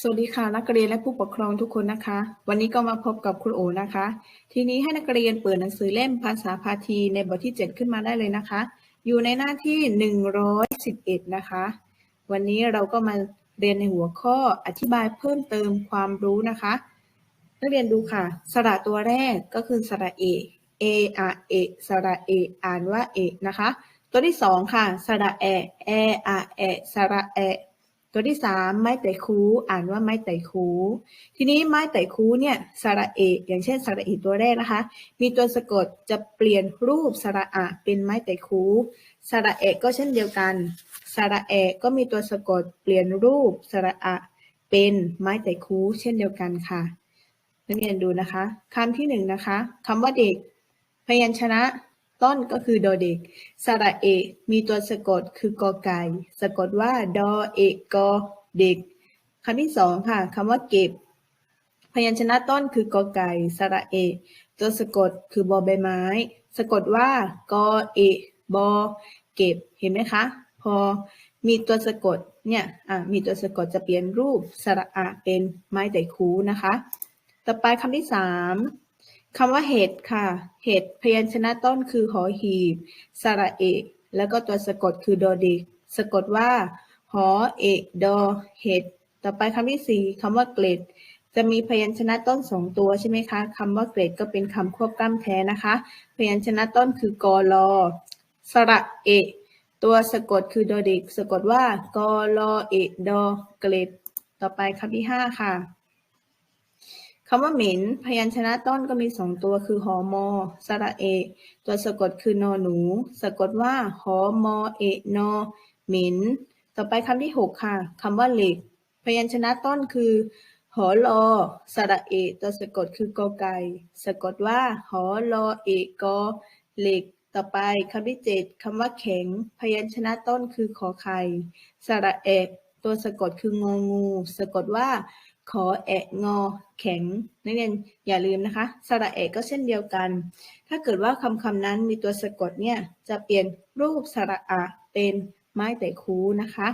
สวัสดีค่ะนักเรียนและผู้ปกครองทุกคนนะคะ วันนี้ก็มาพบกับครูโอนะคะ ทีนี้ให้นักเรียนเปิดหนังสือเล่มภาษาพาทีในบทที่ 7 ขึ้นมาได้เลยนะคะ อยู่ในหน้าที่ 111 นะคะ วันนี้เราก็มาเรียนในหัวข้ออธิบายเพิ่มเติมความรู้นะคะ นักเรียนดูค่ะ สระตัวแรกก็คือสระเอเออะเอสระเออ่านว่าเอนะคะ ตัวที่สองค่ะ สระแอแออะแอสระแอ ตัวที่สามไม้ไต่คูอ่านว่าไม้ไต่คูทีนี้ไม้ไต่คูเนี่ยสระเอกอย่างเช่นสระเอกตัวแรกนะคะ มีตัวสะกดจะเปลี่ยนรูปสระอะเป็นไม้ไต่คูสระเอกก็เช่นเดียวกันสระเอกก็มีตัวสะกดเปลี่ยนรูปสระอะเป็นไม้ไต่คูเช่นเดียวกันค่ะนักเรียนดูนะคะคำที่หนึ่งนะคะคำว่าเด็ก พยัญชนะ ต้นก็คือดอเด็ก สระเอกมีตัวสะกดคือกอไก่ สะกดว่าดอเอกกอเด็กคำที่สองค่ะคำว่าเก็บ พยัญชนะต้นคือกอไก่ สระเอกตัวสะกดคือบอใบไม้ สะกดว่ากอเอกบอเก็บ เห็นไหมคะ พอมีตัวสะกดเนี่ยอะมีตัวสะกดจะเปลี่ยนรูปสระอะเป็นไม้ไต่คูนะคะ ต่อไปคำที่สาม คำว่าเห็ดค่ะ เห็ดพยัญชนะต้นคือหอหีบสระเอกแล้วก็ตัวสะกดคือดอเด็กสะกดว่า หอเอกดอเห็ดต่อไปคำที่สี่คำว่าเกล็ดจะมีพยัญชนะต้นสองตัวใช่ไหมคะคำว่าเกล็ดก็เป็นคำควบกล้ำแท้นะคะ พยัญชนะต้นคือกอลอสระเอกตัวสะกดคือดอเด็กสะกดว่ากอลอเอกดอเกล็ดต่อไปคำที่ห้าค่ะ คำว่าเหม็น พยัญชนะต้นก็มีสองตัวคือหอมอ สระเอกตัวสะกดคือนอหนู สะกดว่าหอมอเอกนอเหม็น ต่อไปคำที่หกค่ะคำว่าเหล็ก พยัญชนะต้นคือหอลอ สระเอกตัวสะกดคือกอไก่ สะกดว่าหอลอเอกกอเหล็ก ต่อไปคำที่เจ็ดคำว่าแข็ง พยัญชนะต้นคือขอไข่ สระเอกตัวสะกดคืององู สะกดว่า ขอแอะงอ แข็ง นักเรียนอย่าลืมนะคะ สระเอกก็เช่นเดียวกัน ถ้าเกิดว่าคำคำนั้นมีตัวสะกดเนี่ย จะเปลี่ยนรูปสระอะเป็นไม้แต่คูนะคะ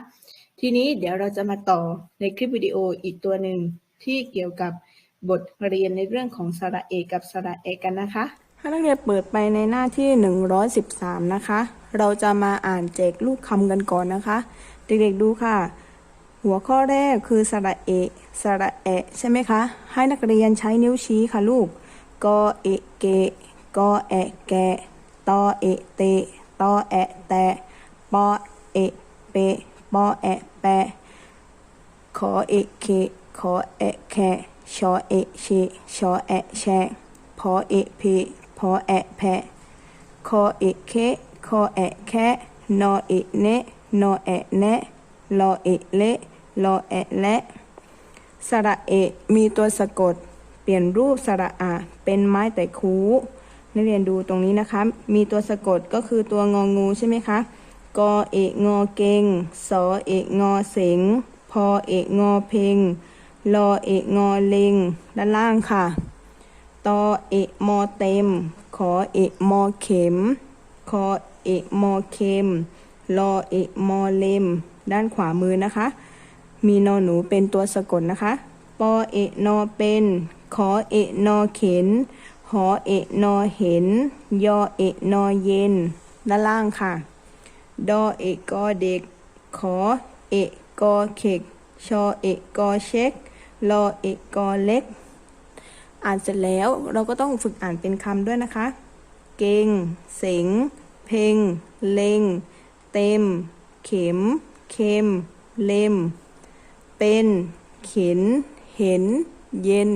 ทีนี้เดี๋ยวเราจะมาต่อในคลิปวิดีโออีกตัวหนึ่งที่เกี่ยวกับบทเรียนในเรื่องของสระเอกกับสระเอกกันนะคะให้นักเรียนเปิดไปในหน้าที่ 113 นะคะ เราจะมาอ่านแจกลูกคำกันก่อนนะคะ เด็กๆดูค่ะ หัวข้อแรกคือสระเอะสระแอะใช่ไหมคะ ให้นักเรียนใช้นิ้วชี้ค่ะลูกกอเอะเกะกอแอะแกะตอเอะเตะตอแอะแตะปอเอะเปะปอแอะแปะขอเอะเคขอแอะแคะชอเอะเชชอแอะแชพอเอะเพพอแอะแพะคอเอะเคคอแอะแคะนอเอะเนะนอแอะแนะลอเอะเละ ลอแอะและสระเอะมีตัวสะกด เปลี่ยนรูปสระอะเป็นไม้แต่คูนักเรียนดูตรงนี้นะคะ มีตัวสะกดก็คือตัวงองูใช่ไหมคะกอเอกงอเกงสอเอกงอเสงพอเอกงอเพงลอเอกงอเลงด้านล่างค่ะตอเอกมอเต็ม ขอเอกมอเข็ม คอเอกมอเข็มลอเอกมอเลม ด้านขวามือนะคะ มีนอหนูเป็นตัวสะกดนะคะ ปอเอกนอเป็น ขอเอกนอเข็น หอเอกนอเห็น ยอเอกนอเย็น ด้านล่างค่ะ ดอเอกกอเด็ก ขอเอกกอเข็กชอเอกกอเช็คลอเอกกอเล็ก อ่านเสร็จแล้วเราก็ต้องฝึกอ่านเป็นคำด้วยนะคะ เก่ง เสง เพ่งเล็งเต็ม เข็ม เค็ม เล็ม เป็น เข็น เห็น เย็น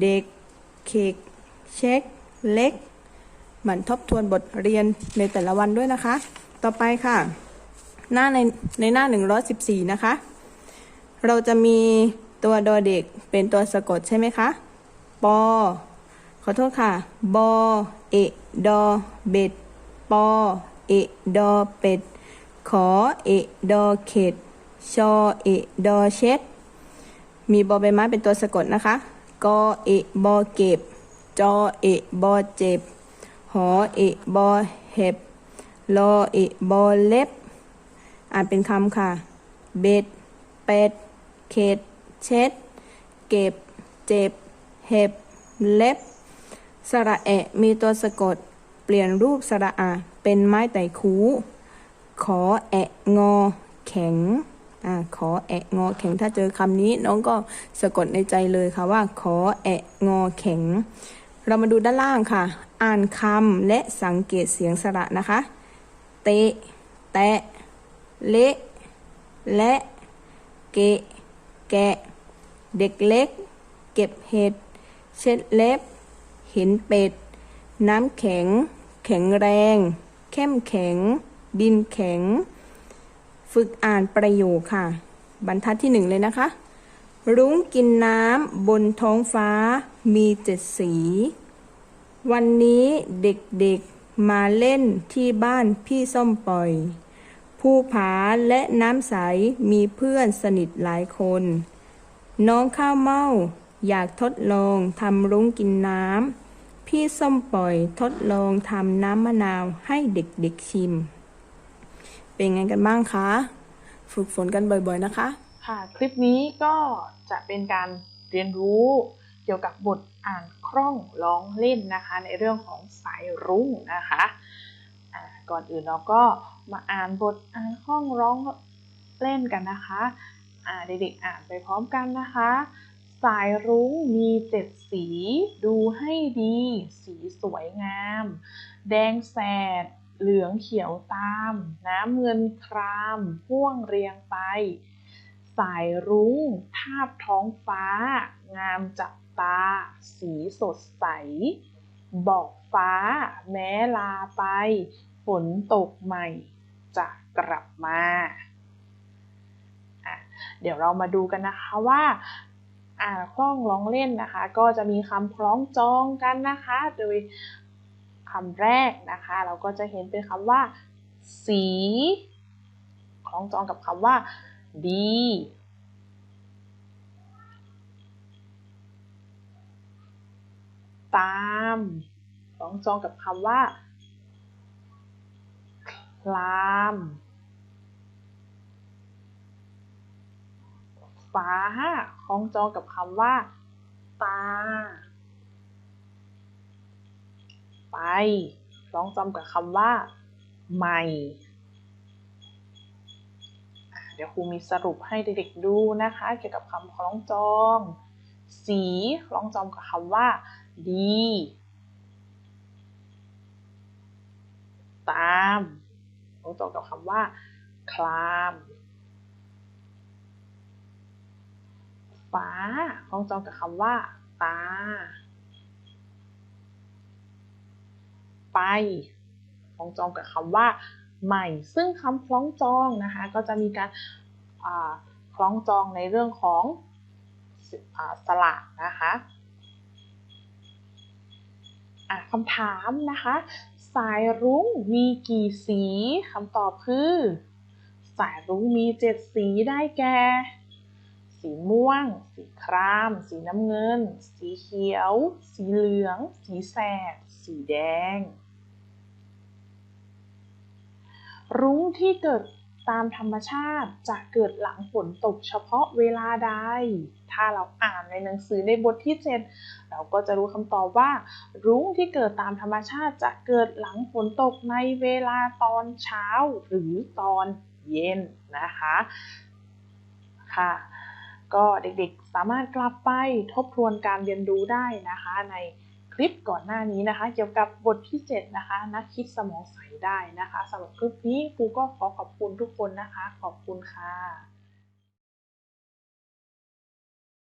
เด็กเขกเช็ค เล็ก หมั่นทบทวนบทเรียนในแต่ละวันด้วยนะคะ ต่อไปค่ะ หน้าในในหน้า 114 นะคะ เราจะมีตัวดอเด็กเป็นตัวสะกดใช่ไหมคะ ปอ ขอโทษค่ะ บอ เอ ดอ เบ็ด ปอ เอ ดอ เป็ด ขอ เอ ดอ เข็ด ชอเอดอเช็ดมีบอใบไม้เป็นตัวสะกดนะคะกอเอบอเก็บ จอเอบอเจ็บ หอเอบอเห็บลอเอบอเล็บ อ่านเป็นคำค่ะ เบ็ด เป็ด เข็ด เช็ด เก็บ เจ็บ เห็บ เล็บ สระแอะมีตัวสะกด เปลี่ยนรูปสระอาเป็นไม้ไต่คู ขอแอะงอ แข็ง อ่าขอแอะงอแข็งถ้าเจอคำนี้น้องก็สะกดในใจเลยค่ะว่า ขอแอะงอแข็ง เรามาดูด้านล่างค่ะ อ่านคำและสังเกตเสียงสระนะคะ เตะ แตะ เละ และ เกะ แกะ เด็กเล็ก เก็บเห็ด เช็ดเล็บ เห็นเป็ด น้ำแข็ง แข็งแรง เข้มแข็ง ดินแข็ง ฝึกอ่านประโยคค่ะ บรรทัดที่หนึ่งเลยนะคะ รุ้งกินน้ำบนท้องฟ้ามีเจ็ดสี วันนี้เด็กๆมาเล่นที่บ้านพี่ส้มปล่อยภูผาและน้ำใสมีเพื่อนสนิทหลายคน น้องข้าวเมาอยากทดลองทำรุ้งกินน้ำพี่ส้มปล่อยทดลองทำน้ำมะนาวให้เด็กๆชิม เป็นไงกันบ้างคะ ฝึกฝนกันบ่อยๆนะคะ ค่ะ คลิปนี้ก็จะเป็นการเรียนรู้เกี่ยวกับบทอ่านคล่องร้องเล่นนะคะ ในเรื่องของสายรุ้งนะคะก่อนอื่นเราก็มาอ่านบทอ่านคล่องร้องเล่นกันนะคะเด็กๆอ่านไปพร้อมกันนะคะ สายรุ้งมีเจ็ดสี ดูให้ดี สีสวยงาม แดงแสด เหลืองเขียวตามน้ำเงินครามพ่วงเรียงไป สายรุ้งทาบท้องฟ้า งามจับตา สีสดใส บอกฟ้า แม้ลาไป ฝนตกใหม่ จะกลับมาเดี๋ยวเรามาดูกันนะคะว่าอ่าคล้องร้องเล่นนะคะ ก็จะมีคำคล้องจองกันนะคะ โดย คำแรกนะคะ เราก็จะเห็นเป็นคำว่า สีคล้องจองกับคำว่า ดีตามคล้องจองกับคำว่าคลามฟ้าคล้องจองกับคำว่าตา ไป ลองจองกับคำว่าใหม่ เดี๋ยวครูมีสรุปให้เด็กๆดูนะคะ เกี่ยวกับคำคล้องจอง สีคล้องจองกับคำว่า ดี ตามคล้องจองกับคำว่า คลามฟ้าคล้องจองกับคำว่า ตา ไปคล้องจองกับคำว่าใหม่ ซึ่งคำคล้องจองนะคะก็จะมีการคล้องจองในเรื่องของสระนะคะคำถามนะคะ สายรุ้งมีกี่สีคำตอบคือ สายรุ้งมีเจ็ดสีได้แก่ สีม่วง สีคราม สีน้ำเงิน สีเขียว สีเหลือง สีแสด สีแดง รุ้งที่เกิดตามธรรมชาติจะเกิดหลังฝนตกเฉพาะเวลาใด ถ้าเราอ่านในหนังสือในบทที่7เราก็จะรู้คำตอบว่า รุ้งที่เกิดตามธรรมชาติจะเกิดหลังฝนตกในเวลาตอนเช้าหรือตอนเย็นนะคะค่ะ ก็เด็กๆสามารถกลับไปทบทวนการเรียนรู้ได้นะคะใน ลิปก่อนหน้านี้นะคะ เกี่ยวกับบทที่ 7 นะคะ นักคิดสมองใสได้นะคะสำหรับคลิปนี้ครูก็ขอขอบคุณทุกคนนะคะ ขอบคุณค่ะ